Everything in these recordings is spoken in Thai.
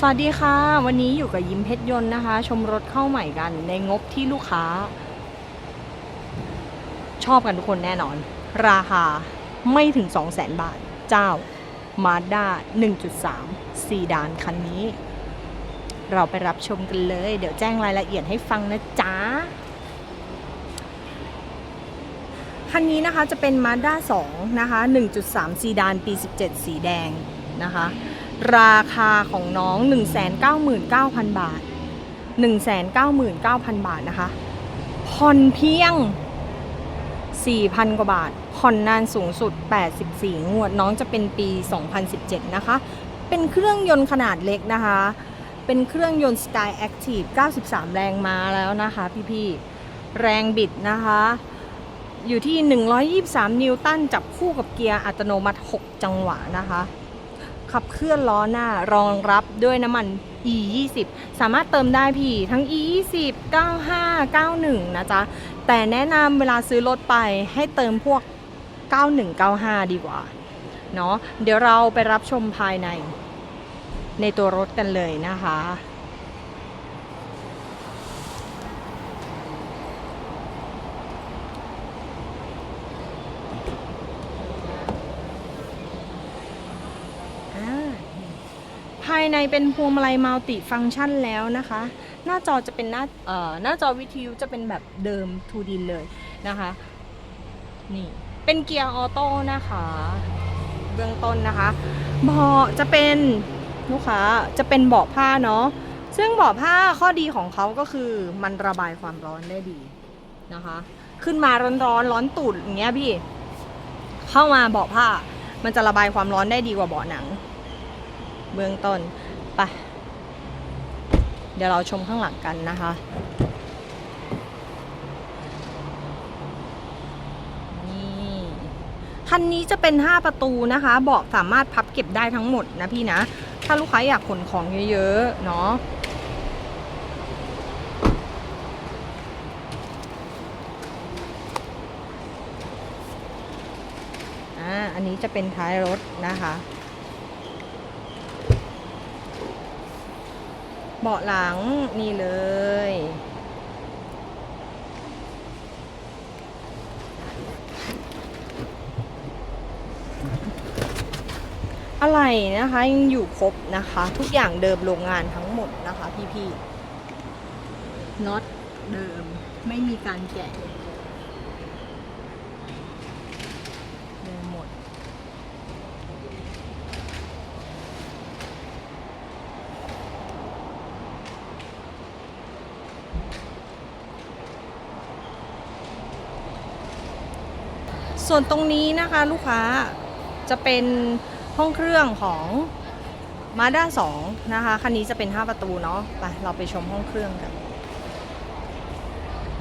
สวัสดีค่ะ วันนี้อยู่กับยิ้มเพชรยนต์นะคะ ชมรถเข้าใหม่กันในงบที่ลูกค้า ชอบกันทุกคนแน่นอน ราคาไม่ถึง 2 0 0 0 0 0 บาท เจ้ามาด้า1.3 ซีดานคันนี้ เราไปรับชมกันเลย เดี๋ยวแจ้งรายละเอียดให้ฟังนะจ๊ะคันนี้นะคะจะเป็น Mazda 2 นะคะ 1.3 ซีดานปี 17 สีแดงนะคะ ราคาของน้อง 199,000 บาท 199,000 บาทนะคะผ่อนเพียง 4,000 กว่าบาทผ่อนนานสูงสุด 84 งวด น้องจะเป็นปี 2017 นะคะ เป็นเครื่องยนต์ขนาดเล็กนะคะ เป็นเครื่องยนต์ Sky Active 93 แรงม้าแล้วนะคะพี่ๆ แรงบิดนะคะ อยู่ที่ 123 นิวตัน จับคู่กับเกียร์อัตโนมัติ 6 จังหวะนะคะ ขับเคลื่อนล้อหน้ารองรับด้วยน้ำมัน e 2 0สามารถเติมได้พี่ทั้ง e 2 0 95 91 นะจ๊ะ แต่แนะนำเวลาซื้อรถไปให้เติมพวก 91 95 ดีกว่าเนาะเดี๋ยวเราไปรับชมภายในในตัวรถกันเลยนะคะ อ่าภาย ในเป็นพวงมาลัยมัลติฟังก์ชันแล้วนะคะ หน้าจอจะเป็นหน้าเอ่อหน้าจอวิทยุจะเป็นแบบเดิม 2D เลยนะคะนี่เป็นเกียร์ออโต้นะคะเบื้องต้นนะคะเบาะจะเป็นลูกค้าจะเป็นเบาะผ้าเนาะซึ่งเบาะผ้าข้อดีของเขาก็คือมันระบายความร้อนได้ดีนะคะ ขึ้นมาร้อนร้อนร้อนตูดอย่างเงี้ยพี่ เข้ามาเบาะผ้ามันจะระบายความร้อนได้ดีกว่าเบาะหนัง เบื้องต้นไปเดี๋ยวเราชมข้างหลังกันนะคะนี่คันนี้จะเป็น 5 ประตูนะคะ เบาะสามารถพับเก็บได้ทั้งหมดนะพี่นะ ถ้าลูกค้าอยากขนของเยอะๆ เนาะอ่าอันนี้จะเป็นท้ายรถนะคะ เบาะหลังนี่เลย อะไรนะคะยังอยู่ครบนะคะ ทุกอย่างเดิมโรงงานทั้งหมดนะคะพี่ๆน็อตเดิมไม่มีการแกะเดิมหมด ส่วนตรงนี้นะคะลูกค้าจะเป็นห้องเครื่องของ Mazda 2นะคะคันนี้จะเป็น 5 ประตูเนาะไปเราไปชมห้องเครื่องกัน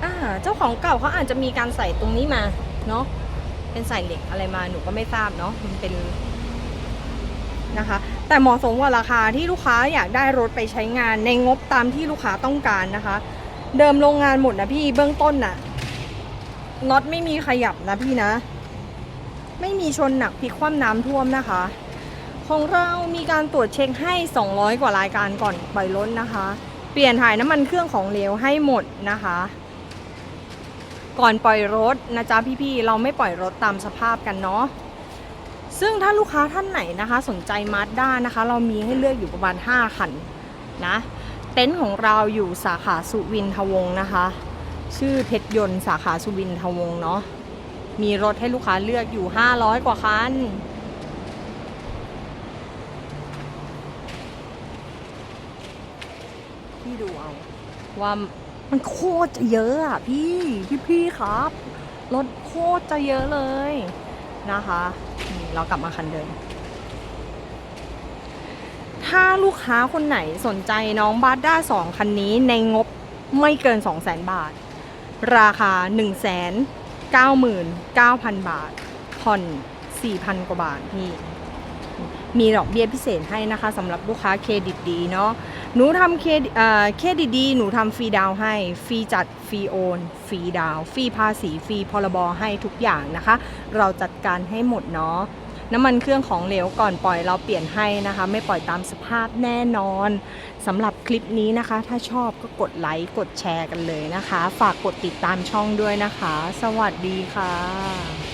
อ่าเจ้าของเก่าเขาอาจจะมีการใส่ตรงนี้มาเนาะเป็นใส่เหล็กอะไรมาหนูก็ไม่ทราบเนาะมันเป็นนะคะ แต่เหมาะสมกว่าราคาที่ลูกค้าอยากได้รถไปใช้งานในงบตามที่ลูกค้าต้องการนะคะ เดิมโรงงานหมดนะพี่เบื้องต้นน่ะน็อตไม่มีขยับนะพี่นะ ไม่มีชนหนักพลิกคว่ำน้ำท่วมนะคะ ของเรามีการตรวจเช็คให้ 200 กว่ารายการก่อนปล่อยรถนะคะ เปลี่ยนถ่ายน้ำมันเครื่องของเหลวให้หมดนะคะ ก่อนปล่อยรถนะจ๊ะพี่ๆเราไม่ปล่อยรถตามสภาพกันเนาะซึ่งถ้าลูกค้าท่านไหนนะคะ สนใจมาสด้านะคะ เรามีให้เลือกอยู่ประมาณ 5 คันนะเต็นท์ของเราอยู่สาขาสุวินทวงศ์นะคะ ชื่อเพชรยนต์สาขาสุวินทวงศ์เนาะ มีรถให้ลูกค้าเลือกอยู่ 500 กว่าคัน พี่ดูเอา ว่ามันโคตรจะเยอะอะพี่ พี่พี่ครับ รถโคตรจะเยอะเลยนะคะนี่เรากลับมาคันเดิม ถ้าลูกค้าคนไหนสนใจน้องบาด้า2คันนี้ในงบไม่เกิน 2 0 0 0 0 0 บาท ราคา1 9 9 0 0 0 บาท ผ่อน 4,000 กว่าบาทพี่มีดอกเบี้ยพิเศษให้นะคะสำหรับลูกค้าเครดิตดีเนาะหนูทำเครดิตเครดิตดี หนูทำฟรีดาวให้ฟรีจัดฟรีโอนฟรีดาวฟรีภาษีฟรีพรบให้ทุกอย่างนะคะ เราจัดการให้หมดเนาะ น้ำมันเครื่องของเหลวก่อนปล่อยเราเปลี่ยนให้นะคะ ไม่ปล่อยตามสภาพแน่นอนสำหรับคลิปนี้นะคะ ถ้าชอบก็กดไลค์กดแชร์กันเลยนะคะ ฝากกดติดตามช่องด้วยนะคะ สวัสดีค่ะ